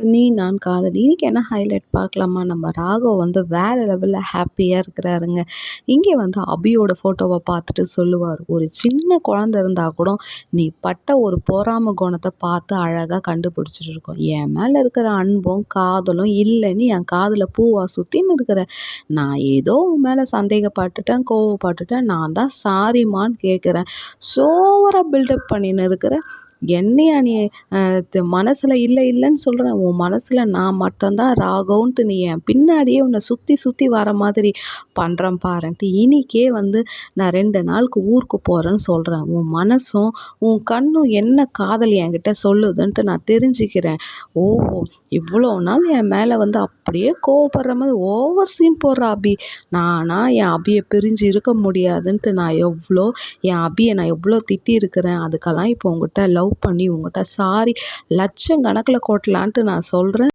நீ நான் காதலி. இன்னைக்கு என்ன ஹைலைட் பார்க்கலாமா? நம்ம ராகவ் வந்து வேறு லெவலில் ஹாப்பியாக இருக்கிறாருங்க. இங்கே வந்து அபியோட ஃபோட்டோவை பார்த்துட்டு சொல்லுவார். ஒரு சின்ன குழந்த இருந்தால் கூட நீ பட்ட ஒரு பொறாம குணத்தை பார்த்து அழகாக கண்டுபிடிச்சிட்டு இருக்கோம். என் மேலே இருக்கிற அன்பும் காதலும் இல்லைன்னு என் காதில் பூவாக சுற்றின்னு இருக்கிற நான் ஏதோ உன் மேலே சந்தேகப்பட்டுட்டேன் கோவப்பட்டுட்டேன் நான் தான் சாரிம்மான்னு கேட்குறேன் சோவராக பில்டப் பண்ணின்னு இருக்கிறேன் என்னையா நீ மனசில் இல்லை இல்லைன்னு சொல்கிறேன் உன் மனசில் நான் மட்டும்தான் ராகவுன்ட்டு நீ என் பின்னாடியே உன்னை சுற்றி சுற்றி வர மாதிரி பண்ணுறேன் பாருன்ட்டு இனிக்கே வந்து நான் ரெண்டு நாளுக்கு ஊருக்கு போகிறேன்னு சொல்கிறேன் உன் மனசும் உன் கண்ணும் என்ன காதல் என்கிட்ட சொல்லுதுன்ட்டு நான் தெரிஞ்சுக்கிறேன். ஓ இவ்வளோ நாள் என் மேலே வந்து அப்படியே கோவப்படுற மாதிரி ஓவர் சீன் போடுற அபி. நானா என் அபியை பிரிஞ்சு இருக்க முடியாதுன்ட்டு நான் எவ்வளோ என் அபியை நான் எவ்வளோ திட்டி இருக்கிறேன் அதுக்கெல்லாம் இப்போ உங்கள்கிட்ட லவ் பண்ணி உங்கள்கிட்ட சாரி லட்சம் கணக்கில் கொட்டலான்ட்டு நான் சொல்கிறேன்